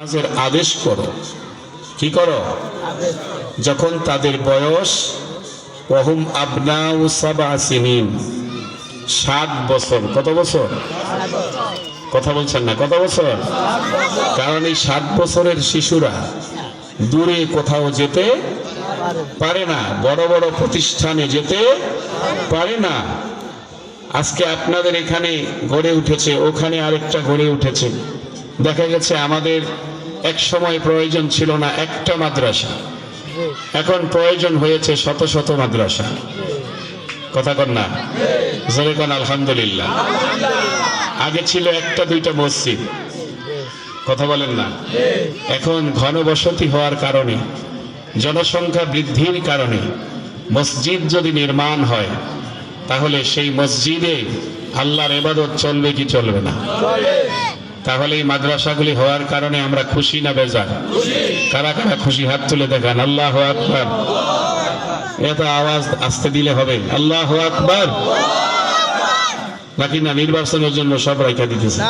নামাজের আদেশ করো। কি করো? যখন তাদের বয়স, ওহুম আবনাউ সাবা সিনিন, সাত বছর। কত বছর? কথা বলছেন না, কত বছর? কারণ এই সাত বছরের শিশুরা দূরে কোথাও যেতে পারে না, বড় বড় প্রতিষ্ঠানে যেতে পারে না। আজকে আপনাদের এখানে গড়ে উঠেছে, ওখানে আরেকটা গড়ে উঠেছে। দেখা গেছে আমাদের এক সময় প্রয়োজন ছিল না একটা মাদ্রাসা। এখন প্রয়োজন হয়েছে শত শত মাদ্রাসা। কথা কন না? কন, আলহামদুলিল্লাহ। আগে ছিল একটা, দুইটা মসজিদ। কথা বলেন না? এখন ঘনবসতি হওয়ার কারণে, জনসংখ্যা বৃদ্ধির কারণে মসজিদ যদি নির্মাণ হয়, তাহলে সেই মসজিদে আল্লাহর এবাদত চলবে কি চলবে না? তাহলে এই মাদ্রাসাগুলি হওয়ার কারণে আমরা খুশি না বেজার? কারা কারা খুশি? হাত তুলে দেখান। আল্লাহ আকবার। এত আওয়াজ আসতে দিলে হবে। আল্লাহ আকবার। নাকি না নির্বাচনের জন্য সব রাইখা দিতেছে?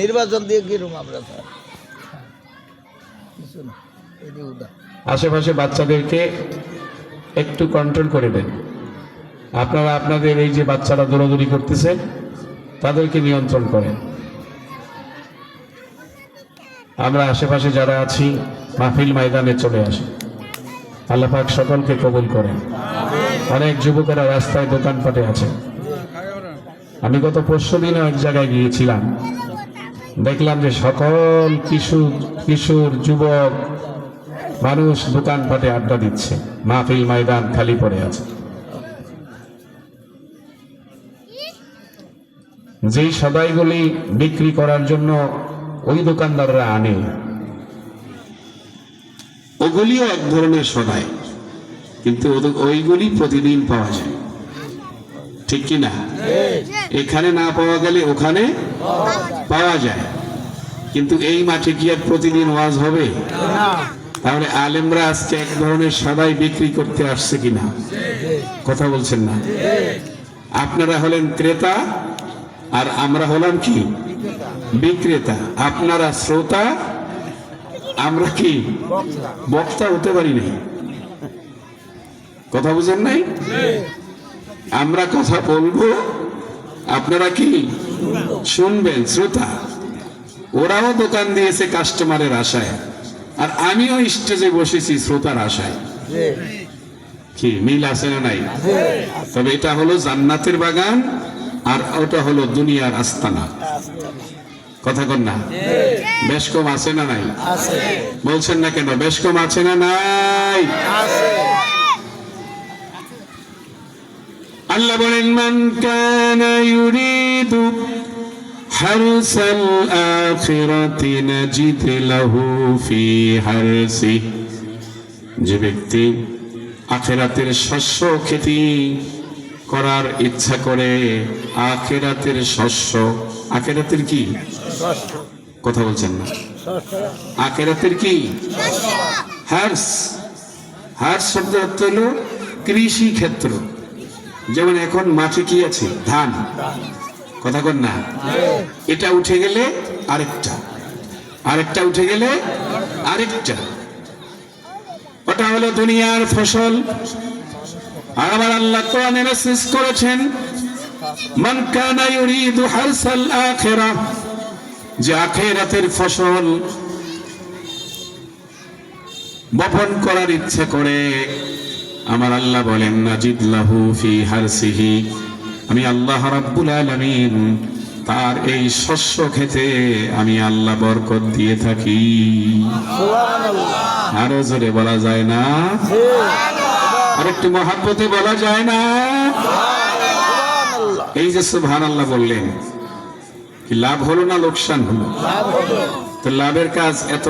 নির্বাচন দিয়ে কি রুম আমরা? আশেপাশে বাচ্চাদেরকে একটু কন্ট্রোল করে দেন। আপনারা আপনাদের এই যে বাচ্চারা দৌড়াদৌড়ি করতেছে তাদেরকে নিয়ন্ত্রণ করেন। আমরা আশেপাশে যারা আছি, মাহফিল ময়দানে চলে আসি। আল্লাহ পাক সকলকে কবুল করেন। অনেক যুবকেরা রাস্তায় দোকানপাটে আছে। আমি গত পরশু দিনও এক জায়গায় গিয়েছিলাম। দেখলাম যে সকল কিশোর কিশোর, যুবক, মানুষ দোকানপাটে আড্ডা দিচ্ছে। মাহফিল ময়দান খালি পড়ে আছে। যেই সদাইগুলি বিক্রি করার জন্য ওই দোকানদাররা আনে। ওগুলিও এক ধরনের সদাই কিন্তু ওইগুলি প্রতিদিন পাওয়া যায়। ঠিক কি না? এখানে না পাওয়া গেলে ওখানে পাওয়া যায়। কিন্তু এই মাঠে কি আর প্রতিদিন ওয়াজ হবে? তাহলে আলেমরা আজকে এক ধরনের সবাই বিক্রি করতে আসছে কিনা কথা বলছেন না? আপনারা হলেন ক্রেতা আর আমরা হলাম কি? বিক্রেতা। আপনারা শ্রোতা, আমরা কি? বক্তা হতে পারি নাই। কথা বুঝেন নাই? আমরা কথা বলব, আপনারা কি? শুনবেন, শ্রোতা। ওরাও দোকান দিয়েছে কাস্টমারের আশায়। আর আমিও স্টেজে বসেছি শ্রোতার আশায়। কি, মিল আছে না নাই? তবে এটা হলো জান্নাতের বাগান, আর ওটা হলো দুনিয়ার আস্তানা। কথা কন না। বেশ কম আছে না নাই? বলছেন না কেন? বেশ কম আছে না নাই? আল্লাহ বলেন মান কানা ইউরিদু হারসাল আখিরাতি নাজিদ লাহু ফি হারসি। যে ব্যক্তি আখেরাতের শস্য খেতি করার ইচ্ছা করে আখেরাতের শস্য। আখেরাতের কি? কথা বলছেন না। আখেরাতের কি? হার্স। হার্স শব্দ অর্থ হলো কৃষি ক্ষেত্র। যেমন এখন মাঠে কি আছে? ধান। কথা কন না। এটা উঠে গেলে আরেকটা। আরেকটা উঠে গেলে আরেকটা। ওটা হলো দুনিয়ার ফসল। আর আবার আল্লাহ কোরআনে মেসেজ করেছেন মান কানা ইউরিদু হারসাল আখিরাহ যে আখেরাতের ফসল বপন করার ইচ্ছে করে। আমার আল্লাহ বলেন নাজিদ লাহু ফি হারসিহি আমি আল্লাহ রাব্বুল আলামিন তার এই শস্য খেতে আমি আল্লাহ বরকত দিয়ে থাকি। আরও জোরে বলা যায় না? আর একটু মহাব্বতে বলা যায় না। এই যে সুভান আল্লাহ বললেন লাভ হলো না লোকসান হলো? তো লাভের কাজ এত